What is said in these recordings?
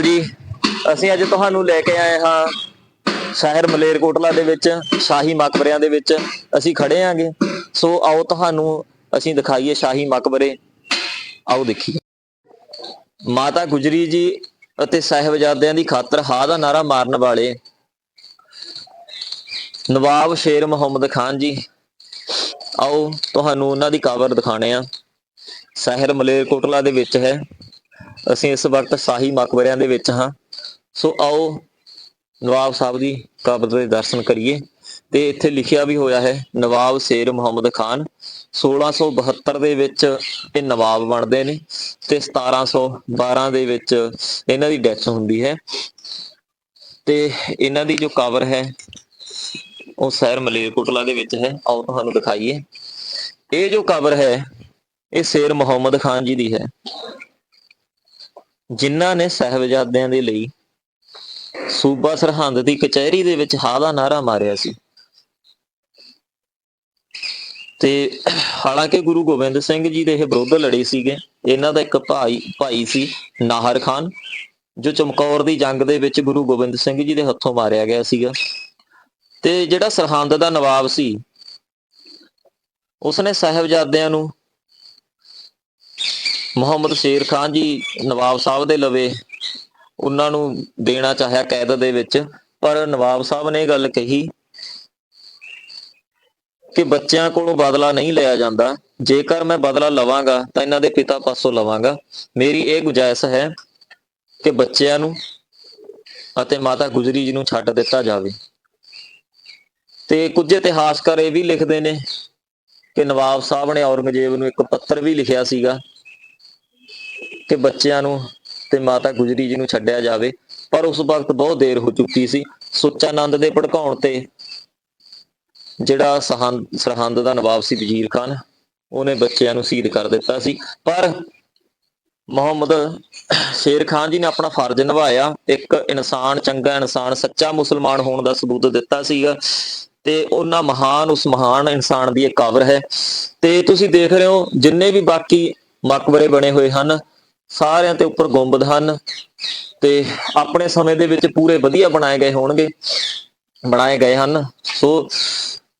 ਅਕਾਲ ਜੀ। ਅਸੀਂ ਅੱਜ ਤੁਹਾਨੂੰ ਲੈ ਕੇ ਆਏ ਹਾਂ ਸ਼ਹਿਰ ਮਲੇਰਕੋਟਲਾ ਦੇ ਵਿੱਚ, ਸ਼ਾਹੀ ਮਕਬਰਿਆਂ ਦੇ ਵਿੱਚ। ਅਸੀਂ ਖੜੇ ਆਂਗੇ ਸੋ ਆਓ ਤੁਹਾਨੂੰ ਅਸੀਂ ਦਿਖਾਈਏ ਸ਼ਾਹੀ ਮਕਬਰੇ। ਆਓ ਦੇਖੀਏ। ਮਾਤਾ ਗੁਜਰੀ ਜੀ ਅਤੇ ਸਾਹਿਬਜ਼ਾਦਿਆਂ ਦੀ ਖਾਤਰ ਹਾ ਦਾ ਨਾਰਾ ਮਾਰਨ ਵਾਲੇ ਨਵਾਬ ਸ਼ੇਰ ਮੁਹੰਮਦ ਖਾਨ ਜੀ। ਆਓ, ਤੁਹਾਨੂੰ ਉਹਨਾਂ ਦੀ ਕਬਰ ਦਿਖਾਣੇ ਆ ਸ਼ਹਿਰ ਮਲੇਰਕੋਟਲਾ ਦੇ ਵਿੱਚ ਹੈ। ਅਸੀਂ ਇਸ ਵਕਤ ਸ਼ਾਹੀ ਮਕਬਰਿਆਂ ਦੇ ਵਿੱਚ ਹਾਂ। ਸੋ ਆਓ ਨਵਾਬ ਸਾਹਿਬ ਦੀ ਕਬਰ ਦੇ ਦਰਸ਼ਨ ਕਰੀਏ ਤੇ ਇੱਥੇ ਲਿਖਿਆ ਵੀ ਹੋਇਆ ਹੈ, ਨਵਾਬ ਸ਼ੇਰ ਮੁਹੰਮਦ ਖਾਨ 1672 ਦੇ ਵਿੱਚ ਇਹ ਨਵਾਬ ਬਣਦੇ ਨੇ ਤੇ 1712 ਦੇ ਵਿੱਚ ਇਹਨਾਂ ਦੀ ਡੈਥ ਹੁੰਦੀ ਹੈ। ਤੇ ਇਹਨਾਂ ਦੀ ਜੋ ਕਬਰ ਹੈ, ਉਹ ਸ਼ਹਿਰ ਮਲੇਰਕੋਟਲਾ ਦੇ ਵਿੱਚ ਹੈ। ਆਓ ਤੁਹਾਨੂੰ ਦਿਖਾਈਏ। ਇਹ ਜੋ ਕਬਰ ਹੈ, ਇਹ ਸ਼ੇਰ ਮੁਹੰਮਦ ਖਾਨ ਜੀ ਦੀ ਹੈ। ਜਿਨ੍ਹਾਂ ਨੇ ਸਾਹਿਬਜ਼ਾਦਿਆਂ ਦੇ ਲਈ ਸੂਬਾ ਸਰਹੰਦ ਦੀ ਕਚਹਿਰੀ ਦੇ ਵਿੱਚ ਹਾ ਦਾ ਨਾਰਾ ਮਾਰਿਆ ਸੀ। ਤੇ ਹਾਲਾਂਕਿ ਗੁਰੂ ਗੋਬਿੰਦ ਸਿੰਘ ਜੀ ਦੇ ਇਹ ਵਿਰੁੱਧ ਲੜੇ ਸੀਗੇ। ਇਹਨਾਂ ਦਾ ਇੱਕ ਭਾਈ ਭਾਈ ਸੀ ਨਾਹਰ ਖਾਨ, ਜੋ ਚਮਕੌਰ ਦੀ ਜੰਗ ਦੇ ਵਿੱਚ ਗੁਰੂ ਗੋਬਿੰਦ ਸਿੰਘ ਜੀ ਦੇ ਹੱਥੋਂ ਮਾਰਿਆ ਗਿਆ ਸੀਗਾ। ਤੇ ਜਿਹੜਾ ਸਰਹੰਦ ਦਾ ਨਵਾਬ ਸੀ, ਉਸਨੇ ਸਾਹਿਬਜ਼ਾਦਿਆਂ ਨੂੰ ਮੁਹੰਮਦ ਸ਼ੇਰ ਖਾਨ ਜੀ ਨਵਾਬ ਸਾਹਿਬ ਦੇ ਲਵੇ, ਉਹਨਾਂ ਨੂੰ ਦੇਣਾ ਚਾਹਿਆ ਕੈਦ ਦੇ ਵਿੱਚ, ਪਰ ਨਵਾਬ ਸਾਹਿਬ ਨੇ ਇਹ ਗੱਲ ਕਹੀ ਕਿ ਬੱਚਿਆਂ ਕੋਲੋਂ ਬਦਲਾ ਨਹੀਂ ਲਿਆ ਜਾਂਦਾ। ਜੇਕਰ ਮੈਂ ਬਦਲਾ ਲਵਾਂਗਾ, ਤਾਂ ਇਹਨਾਂ ਦੇ ਪਿਤਾ ਪਾਸੋਂ ਲਵਾਂਗਾ। ਮੇਰੀ ਇਹ ਗੁਜਾਇਸ਼ ਹੈ ਕਿ ਬੱਚਿਆਂ ਨੂੰ ਅਤੇ ਮਾਤਾ ਗੁਜਰੀ ਜੀ ਨੂੰ ਛੱਡ ਦਿੱਤਾ ਜਾਵੇ। ਤੇ ਕੁਝ ਇਤਿਹਾਸਕਾਰ ਇਹ ਵੀ ਲਿਖਦੇ ਨੇ ਕਿ ਨਵਾਬ ਸਾਹਿਬ ਨੇ ਔਰੰਗਜ਼ੇਬ ਨੂੰ ਇੱਕ ਪੱਤਰ ਵੀ ਲਿਖਿਆ ਸੀਗਾ। ਕਿ ਬੱਚਿਆਂ ਨੂੰ ਤੇ ਮਾਤਾ ਗੁਜਰੀ ਜੀ ਨੂੰ ਛੱਡਿਆ ਜਾਵੇ। ਪਰ ਉਸ ਵਕਤ ਬਹੁਤ ਦੇਰ ਹੋ ਚੁੱਕੀ ਸੀ। ਸੁੱਚਾਨੰਦ ਦੇ ਭੜਕਾਉਣ ਤੇ ਜਿਹੜਾ ਸਰਹੰਦ ਸਰਹੰਦ ਦਾ ਨਵਾਬ ਸੀ ਵਜ਼ੀਰ ਖਾਨ, ਉਹਨੇ ਬੱਚਿਆਂ ਨੂੰ ਸ਼ਹੀਦ ਕਰ ਦਿੱਤਾ ਸੀ। ਪਰ ਮੁਹੰਮਦ ਸ਼ੇਰ ਖਾਨ ਜੀ ਨੇ ਆਪਣਾ ਫਰਜ਼ ਨਿਭਾਇਆ। ਇੱਕ ਇਨਸਾਨ, ਚੰਗਾ ਇਨਸਾਨ, ਸੱਚਾ ਮੁਸਲਮਾਨ ਹੋਣ ਦਾ ਸਬੂਤ ਦਿੱਤਾ ਸੀਗਾ। ਤੇ ਉਹਨਾਂ ਮਹਾਨ, ਉਸ ਮਹਾਨ ਇਨਸਾਨ ਦੀ ਇਹ ਕਬਰ ਹੈ। ਤੇ ਤੁਸੀਂ ਦੇਖ ਰਹੇ ਹੋ, ਜਿੰਨੇ ਵੀ ਬਾਕੀ ਮਕਬਰੇ ਬਣੇ ਹੋਏ ਹਨ ਸਾਰਿਆਂ ਤੇ ਉੱਪਰ ਗੁੰਬਦ ਹਨ ਤੇ ਆਪਣੇ ਸਮੇਂ ਦੇ ਵਿੱਚ ਪੂਰੇ ਵਧੀਆ ਬਣਾਏ ਗਏ ਹੋਣਗੇ, ਬਣਾਏ ਗਏ ਹਨ। ਸੋ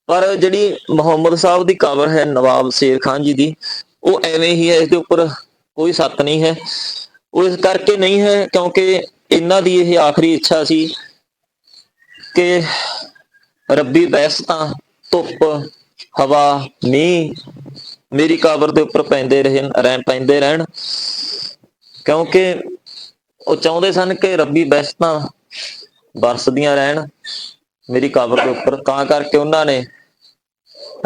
ਪਰ ਜਿਹੜੀ ਮੁਹੰਮਦ ਸਾਹਿਬ ਦੀ ਕਬਰ ਹੈ ਨਵਾਬ ਸ਼ੇਰ ਖਾਨ ਜੀ ਦੀ, ਉਹ ਐਵੇਂ ਹੀ ਹੈ, ਇਸ ਦੇ ਉੱਪਰ ਕੋਈ ਸੱਤ ਨਹੀਂ ਹੈ। ਉਹ ਇਸ ਕਰਕੇ ਨਹੀਂ ਹੈ ਕਿਉਂਕਿ ਇਹਨਾਂ ਦੀ ਇਹ ਆਖਰੀ ਇੱਛਾ ਸੀ ਕਿ ਰੱਬੀ ਬੈਸਤਾਂ ਧੁੱਪ, ਹਵਾ, ਮੀਂਹ ਮੇਰੀ ਕਬਰ ਦੇ ਉੱਪਰ ਪੈਂਦੇ ਰਹਿਣ ਰਹਿ ਪੈਂਦੇ ਰਹਿਣ। ਕਿਉਂਕਿ ਉਹ ਚਾਹੁੰਦੇ ਸਨ ਕਿ ਰੱਬੀ ਬੈਸਤਾਂ ਬਰਸਦੀਆਂ ਰਹਿਣ, ਮੇਰੀ ਕਬਰ ਦੇ ਉੱਪਰ। ਤਾਂ ਕਰਕੇ ਉਹਨਾਂ ਨੇ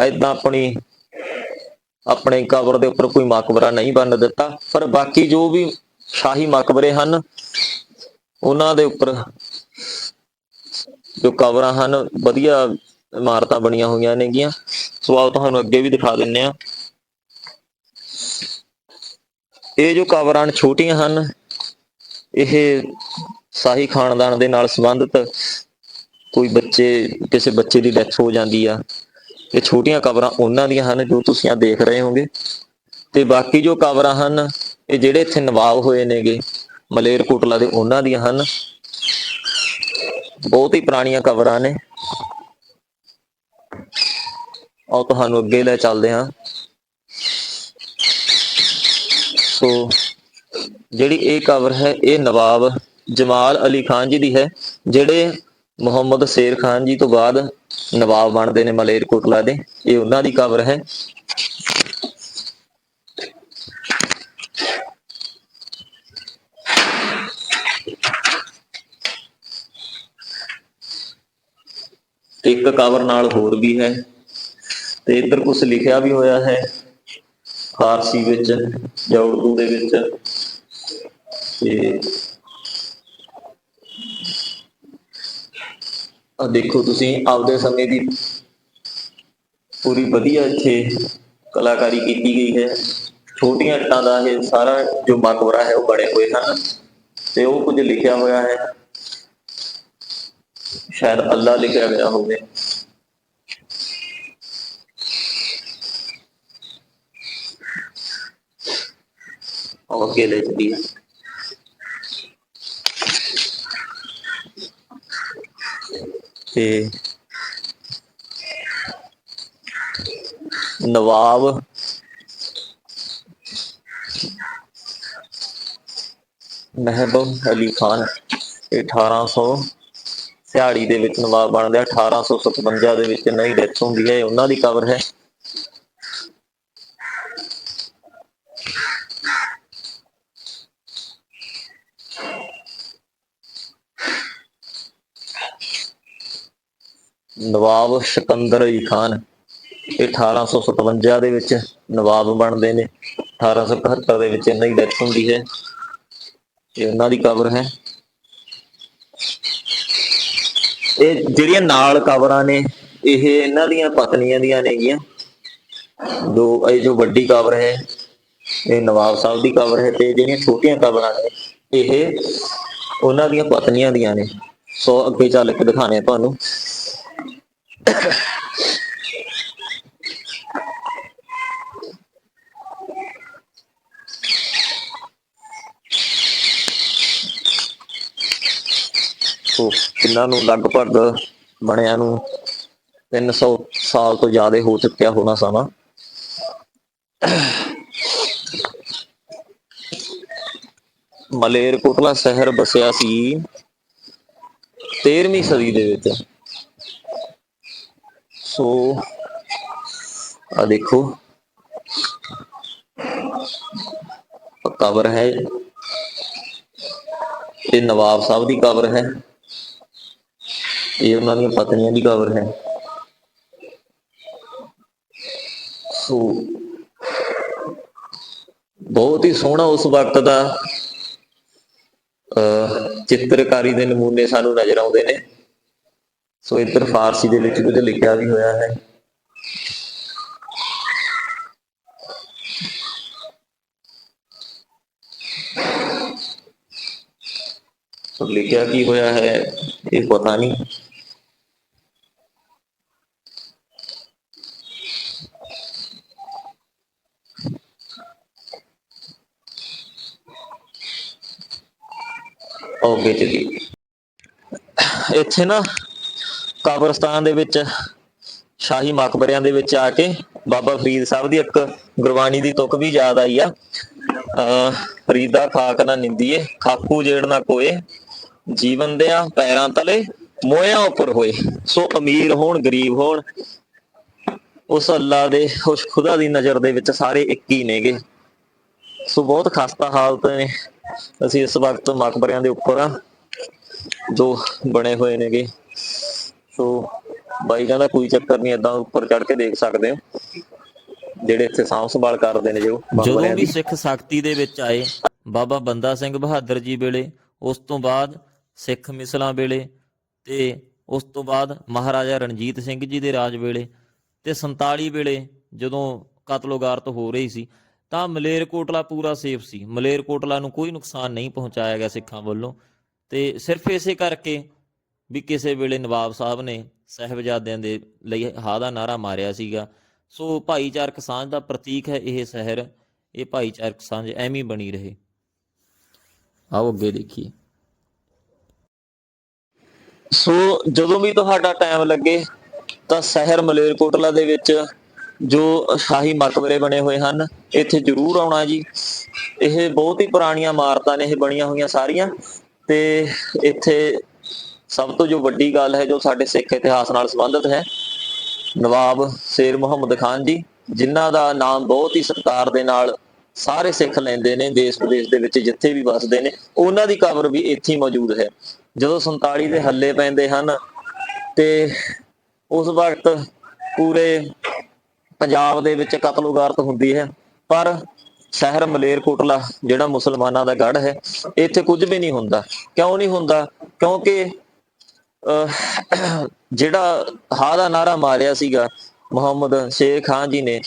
ਐਦਾਂ ਆਪਣੀ, ਆਪਣੇ ਕਬਰ ਦੇ ਉੱਪਰ ਕੋਈ ਮਕਬਰਾ ਨਹੀਂ ਬੰਨ ਦਿੱਤਾ। ਪਰ ਬਾਕੀ ਜੋ ਵੀ ਸ਼ਾਹੀ ਮਕਬਰੇ ਹਨ, ਉਹਨਾਂ ਦੇ ਉੱਪਰ ਜੋ ਕਬਰਾਂ ਹਨ, ਵਧੀਆ ਇਮਾਰਤਾਂ ਬਣੀਆਂ ਹੋਈਆਂ ਨੇਗੀਆਂ। ਸੋ ਆਓ ਤੁਹਾਨੂੰ ਅੱਗੇ ਵੀ ਦਿਖਾ ਦਿੰਨੇ ਆ ਇਹ ਜੋ ਕਬਰਾਂ ਛੋਟੀਆਂ ਹਨ, ਇਹ ਸ਼ਾਹੀ ਖਾਨਦਾਨ ਦੇ ਨਾਲ ਸੰਬੰਧਿਤ ਕੋਈ ਬੱਚੇ, ਕਿਸੇ ਬੱਚੇ ਦੀ ਡੈਥ ਹੋ ਜਾਂਦੀ ਆ। ਇਹ ਛੋਟੀਆਂ ਕਬਰਾਂ ਉਹਨਾਂ ਦੀਆਂ ਹਨ ਜੋ ਤੁਸੀਂ ਆ ਦੇਖ ਰਹੇ ਹੋਗੇ। ਤੇ ਬਾਕੀ ਜੋ ਕਬਰਾਂ ਹਨ, ਇਹ ਜਿਹੜੇ ਇੱਥੇ ਨਵਾਬ ਹੋਏ ਨੇਗੇ ਮਲੇਰਕੋਟਲਾ ਦੇ ਉਹਨਾਂ ਦੀਆਂ ਹਨ। ਬਹੁਤ ਹੀ ਪੁਰਾਣੀਆਂ ਕਬਰਾਂ ਨੇ। ਆਓ ਤੁਹਾਨੂੰ ਅੱਗੇ ਲੈ ਚੱਲਦੇ ਹਾਂ। ਸੋ ਜਿਹੜੀ ਇਹ ਕਬਰ ਹੈ, ਇਹ ਨਵਾਬ ਜਮਾਲ ਅਲੀ ਖਾਨ ਜੀ ਦੀ ਹੈ, ਜਿਹੜੇ ਮੁਹੰਮਦ ਸ਼ੇਰ ਖਾਨ ਜੀ ਤੋਂ ਬਾਅਦ ਨਵਾਬ ਬਣਦੇ ਨੇ ਮਲੇਰਕੋਟਲਾ ਦੇ, ਇਹ ਉਹਨਾਂ ਦੀ ਕਬਰ ਹੈ। ਇੱਕ ਕਬਰ ਨਾਲ ਹੋਰ ਵੀ ਹੈ, ਤੇ ਇੱਧਰ ਕੁਝ ਲਿਖਿਆ ਵੀ ਹੋਇਆ ਹੈ। ਫਾਰਸੀ ਵਿੱਚ ਜਾਂ ਉਰਦੂ ਦੇ ਵਿੱਚ। ਤੇ ਆ ਦੇਖੋ ਤੁਸੀਂ ਆਪਦੇ ਸਮੇਂ ਦੀ ਪੂਰੀ ਵਧੀਆ ਇੱਥੇ ਕਲਾਕਾਰੀ ਕੀਤੀ ਗਈ ਹੈ। ਛੋਟੀਆਂ ਇੱਟਾਂ ਦਾ ਇਹ ਸਾਰਾ ਜੋ ਮਕਬਰਾ ਹੈ ਉਹ ਬਣੇ ਹੋਏ ਹਨ ਤੇ ਉਹ ਕੁਝ ਲਿਖਿਆ ਹੋਇਆ ਹੈ। ਸ਼ਾਇਦ ਅੱਲਾ ਲਿਖਿਆ ਗਿਆ ਹੋਵੇ। ਅੱਗੇ ਲੈ ਚਲੀਏ। ਤੇ ਨਵਾਬ ਮਹਿਬੂਬ ਅਲੀ ਖਾਨ 1846 ਦੇ ਵਿੱਚ ਨਵਾਬ ਬਣਦੇ 1857 ਦੇ ਵਿੱਚ ਨਹੀਂ ਦੀ ਡੈਥ ਹੁੰਦੀ ਹੈ। ਉਹਨਾਂ ਦੀ ਕਬਰ ਹੈ। ਨਵਾਬ ਸਿਕੰਦਰ ਅਲੀ ਖਾਨ ਇਹ 1857 ਦੇ ਵਿੱਚ ਨਵਾਬ ਬਣਦੇ ਨੇ। 1871 ਦੇ ਵਿੱਚ ਇਹਨਾਂ ਦੀ ਡੈਥ ਹੁੰਦੀ ਹੈ। ਇਹ ਉਹਨਾਂ ਦੀ ਕਬਰ ਹੈ। ਇਹ ਜਿਹੜੀਆਂ ਨਾਲ ਕਬਰਾਂ ਨੇ, ਇਹ ਇਹਨਾਂ ਦੀਆਂ ਪਤਨੀਆਂ ਦੀਆਂ ਨੇਗੀਆਂ ਦੋ, ਇਹ ਜੋ ਵੱਡੀ ਕਬਰ ਹੈ, ਇਹ ਨਵਾਬ ਸਾਹਿਬ ਦੀ ਕਬਰ ਹੈ ਤੇ ਜਿਹੜੀਆਂ ਛੋਟੀਆਂ ਕਬਰਾਂ ਨੇ, ਇਹ ਉਹਨਾਂ ਦੀਆਂ ਪਤਨੀਆਂ ਦੀਆਂ ਨੇ। ਸੋ ਅੱਗੇ ਚੱਲ ਕੇ ਦਿਖਾਣੇ ਤੁਹਾਨੂੰ। ਸੋ ਇਹਨਾਂ ਨੂੰ ਲਗਭਗ ਬਣਿਆ ਨੂੰ 300 ਸਾਲ ਤੋਂ ਜ਼ਿਆਦਾ ਹੋ ਚੁੱਕਿਆ ਹੋਣਾ ਸਮਾਂ। ਮਲੇਰਕੋਟਲਾ ਸ਼ਹਿਰ ਬਸਿਆ ਸੀ 13ਵੀਂ ਸਦੀ ਦੇ ਵਿੱਚ। ਸੋ ਆ ਦੇਖੋ। ਕਵਰ ਹੈ। ਇਹ ਨਵਾਬ ਸਾਹਿਬ ਦੀ ਕਬਰ ਹੈ। ਇਹ ਉਹਨਾਂ ਦੀਆਂ ਪਤਨੀਆਂ ਦੀ ਕਬਰ ਹੈ। ਸੋ, ਬਹੁਤ ਹੀ ਸੋਹਣਾ ਉਸ ਵਕਤ ਦਾ, ਅਹ ਚਿੱਤਰਕਾਰੀ ਦੇ ਨਮੂਨੇ ਸਾਨੂੰ ਨਜ਼ਰ ਆਉਂਦੇ ਨੇ। ਸੋ ਇੱਧਰ ਫਾਰਸੀ ਦੇ ਵਿੱਚ ਕੁਝ ਲਿਖਿਆ ਵੀ ਹੋਇਆ ਹੈ ਸੋ ਲਿਖਿਆ ਕੀ ਹੋਇਆ ਹੈ ਇਹ ਪਤਾ ਨਹੀਂ ਓਕੇ ਜੀ ਇੱਥੇ ਨਾ ਕਬਰਸਤਾਨ ਦੇ ਵਿੱਚ, ਸ਼ਾਹੀ ਮਕਬਰਿਆਂ ਦੇ ਵਿੱਚ ਆ ਕੇ ਬਾਬਾ ਫਰੀਦ ਸਾਹਿਬ ਦੀ ਇੱਕ ਗੁਰਬਾਣੀ ਦੀ ਤੁਕ ਵੀ ਯਾਦ ਆਈ ਆ। ਫਰੀਦਾ ਖਾਕ ਨਾ ਨਿੰਦੀਏ, ਖਾਕੂ ਜੇੜ ਨਾ ਕੋਏ, ਜੀਵਨ ਦਿਆਂ ਪੈਰਾਂ ਤਲੇ ਮੋਇਆਂ ਉੱਪਰ ਹੋਏ। ਸੋ ਅਮੀਰ ਹੋਣ, ਗਰੀਬ ਹੋਣ, ਉਸ ਅੱਲਾ ਦੇ, ਉਸ ਖੁਦਾ ਦੀ ਨਜ਼ਰ ਦੇ ਵਿੱਚ ਸਾਰੇ ਇੱਕ ਹੀ ਨੇਗੇ। ਸੋ ਬਹੁਤ ਖਸਤਾ ਹਾਲਤ ਨੇ। ਅਸੀਂ ਇਸ ਵਕਤ ਮਕਬਰਿਆਂ ਦੇ ਉੱਪਰ ਆ, ਜੋ ਬਣੇ ਹੋਏ ਨੇਗੇ। ਸੋ ਬਾਈ ਕਹਿੰਦਾ ਕੋਈ ਚੱਕਰ ਨਹੀਂ ਏਦਾਂ ਉੱਪਰ ਚੜ ਕੇ ਦੇਖ ਸਕਦੇ ਹੋ। ਜਿਹੜੇ ਇੱਥੇ ਸਾਂਭ ਸੰਭਾਲ ਕਰਦੇ ਨੇ ਜੋ ਜਦੋਂ ਵੀ ਸਿੱਖ ਸਖਤੀ ਦੇ ਵਿੱਚ ਆਏ ਬਾਬਾ ਬੰਦਾ ਸਿੰਘ ਬਹਾਦਰ ਜੀ ਵੇਲੇ ਉਸ ਤੋਂ ਬਾਅਦ ਸਿੱਖ ਮਿਸਲਾਂ ਵੇਲੇ ਤੇ ਉਸ ਤੋਂ ਬਾਅਦ ਮਹਾਰਾਜਾ ਰਣਜੀਤ ਸਿੰਘ ਜੀ ਦੇ ਰਾਜ ਵੇਲੇ ਤੇ 47 ਵੇਲੇ ਜਦੋਂ ਕਤਲੋਗਾਰਤ ਹੋ ਰਹੀ ਸੀ ਤਾਂ ਮਲੇਰਕੋਟਲਾ ਪੂਰਾ ਸੇਫ ਸੀ। ਮਲੇਰਕੋਟਲਾ ਨੂੰ ਕੋਈ ਨੁਕਸਾਨ ਨਹੀਂ ਪਹੁੰਚਾਇਆ ਗਿਆ ਸਿੱਖਾਂ ਵੱਲੋਂ। ਤੇ ਸਿਰਫ ਇਸੇ ਕਰਕੇ ਵੀ ਕਿਸੇ ਵੇਲੇ ਨਵਾਬ ਸਾਹਿਬ ਨੇ ਸਹਿਬਜ਼ਾਦਿਆਂ ਦੇ ਲਈ ਹਾ ਦਾ ਨਾਰਾ ਮਾਰਿਆ ਸੀਗਾ। ਸੋ ਭਾਈਚਾਰਕ ਸਾਂਝ ਦਾ ਪ੍ਰਤੀਕ ਹੈ ਇਹ ਸ਼ਹਿਰ। ਇਹ ਭਾਈਚਾਰਕ ਸਾਂਝ ਐਵੇਂ ਬਣੀ ਰਹੇ। ਆਓ ਅੱਗੇ ਦੇਖੀਏ। ਸੋ ਜਦੋਂ ਵੀ ਤੁਹਾਡਾ ਟਾਈਮ ਲੱਗੇ, ਤਾਂ ਸ਼ਹਿਰ ਮਲੇਰਕੋਟਲਾ ਦੇ ਵਿੱਚ ਜੋ ਸ਼ਾਹੀ ਮਕਬਰੇ ਬਣੇ ਹੋਏ ਹਨ, ਇੱਥੇ ਜ਼ਰੂਰ ਆਉਣਾ ਜੀ। ਇਹ ਬਹੁਤ ਹੀ ਪੁਰਾਣੀਆਂ ਇਮਾਰਤਾਂ ਨੇ, ਇਹ ਬਣੀਆਂ ਹੋਈਆਂ ਸਾਰੀਆਂ। ਤੇ ਇੱਥੇ ਸਭ ਤੋਂ ਜੋ ਵੱਡੀ ਗੱਲ ਹੈ, ਜੋ ਸਾਡੇ ਸਿੱਖ ਇਤਿਹਾਸ ਨਾਲ ਸੰਬੰਧਿਤ ਹੈ, ਨਵਾਬ ਸ਼ੇਰ ਮੁਹੰਮਦ ਖਾਨ ਜੀ, ਜਿਨ੍ਹਾਂ ਦਾ ਨਾਮ ਬਹੁਤ ਹੀ ਸਤਿਕਾਰ ਦੇ ਨਾਲ ਸਾਰੇ ਸਿੱਖ ਲੈਂਦੇ ਨੇ, ਦੇਸ਼ ਵਿਦੇਸ਼ ਦੇ ਵਿੱਚ ਜਿੱਥੇ ਵੀ ਵਸਦੇ ਨੇ, ਉਹਨਾਂ ਦੀ ਕਬਰ ਵੀ ਇੱਥੇ ਹੀ ਮੌਜੂਦ ਹੈ। ਜਦੋਂ 47 ਦੇ ਹੱਲੇ ਪੈਂਦੇ ਹਨ ਤੇ ਉਸ ਵਕਤ ਪੂਰੇ ਪੰਜਾਬ ਦੇ ਵਿੱਚ ਕਤਲੋਗਾਰਤ ਹੁੰਦੀ ਹੈ, ਪਰ ਸ਼ਹਿਰ ਮਲੇਰਕੋਟਲਾ, ਜਿਹੜਾ ਮੁਸਲਮਾਨਾਂ ਦਾ ਗੜ ਹੈ, ਇੱਥੇ ਕੁਝ ਵੀ ਨਹੀਂ ਹੁੰਦਾ। ਕਿਉਂ ਨਹੀਂ ਹੁੰਦਾ? ਕਿਉਂਕਿ ਜਿਹੜਾ ਹਾ ਦਾ ਨਾਰਾ ਮਾਰਿਆ ਸੀਗਾ, ਮੁਹੰਮਦ ਸ਼ੇਖ ਖਾਨ ਜੀ ਨੇ,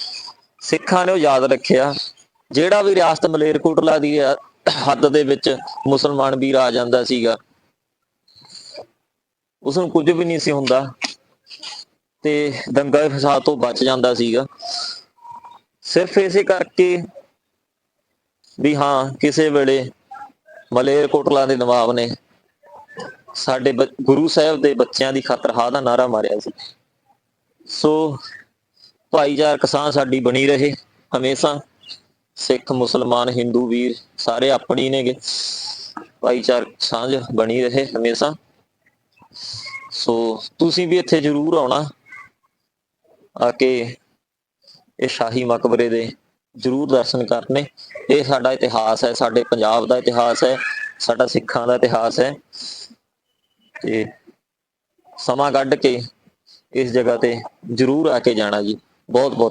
ਸਿੱਖਾਂ ਨੇ ਉਹ ਯਾਦ ਰੱਖਿਆ। ਜਿਹੜਾ ਵੀ ਰਿਆਸਤ ਮਲੇਰਕੋਟਲਾ ਦੀ ਹੱਦ ਦੇ ਵਿੱਚ ਮੁਸਲਮਾਨ ਵੀਰ ਆ ਜਾਂਦਾ ਸੀਗਾ ਉਸ ਨੂੰ ਕੁਝ ਵੀ ਨਹੀਂ ਸੀ ਹੁੰਦਾ, ਤੇ ਦੰਗਾ ਫਸਾਦ ਤੋਂ ਬਚ ਜਾਂਦਾ ਸੀਗਾ। ਸਿਰਫ ਇਸੇ ਕਰਕੇ ਵੀ ਹਾਂ, ਕਿਸੇ ਵੇਲੇ ਮਲੇਰਕੋਟਲਾ ਦੇ ਨਵਾਬ ਨੇ ਸਾਡੇ ਬ- ਗੁਰੂ ਸਾਹਿਬ ਦੇ ਬੱਚਿਆਂ ਦੀ ਖਾਤਰ ਹਾਂ ਦਾ ਨਾਰਾ ਮਾਰਿਆ ਸੀ। ਸੋ ਭਾਈਚਾਰਕ ਸਾਂਝ ਸਾਡੀ ਬਣੀ ਰਹੇ ਹਮੇਸ਼ਾ। ਸਿੱਖ, ਮੁਸਲਮਾਨ, ਹਿੰਦੂ ਵੀਰ ਸਾਰੇ ਆਪਣੀ ਨੇਗੇ। ਭਾਈਚਾਰਕ ਸਾਂਝ ਬਣੀ ਰਹੇ ਹਮੇਸ਼ਾ। ਸੋ ਤੁਸੀਂ ਵੀ ਇੱਥੇ ਜ਼ਰੂਰ ਆਉਣਾ। ਆ ਕੇ ਇਹ ਸ਼ਾਹੀ ਮਕਬਰੇ ਦੇ ਜ਼ਰੂਰ ਦਰਸ਼ਨ ਕਰਨੇ। ਇਹ ਸਾਡਾ ਇਤਿਹਾਸ ਹੈ, ਸਾਡੇ ਪੰਜਾਬ ਦਾ ਇਤਿਹਾਸ ਹੈ, ਸਾਡਾ ਸਿੱਖਾਂ ਦਾ ਇਤਿਹਾਸ ਹੈ। ਤੇ ਸਮਾਂ ਕੱਢ ਕੇ ਇਸ ਜਗ੍ਹਾ ਤੇ ਜ਼ਰੂਰ ਆ ਕੇ ਜਾਣਾ ਜੀ। ਬਹੁਤ ਬਹੁਤ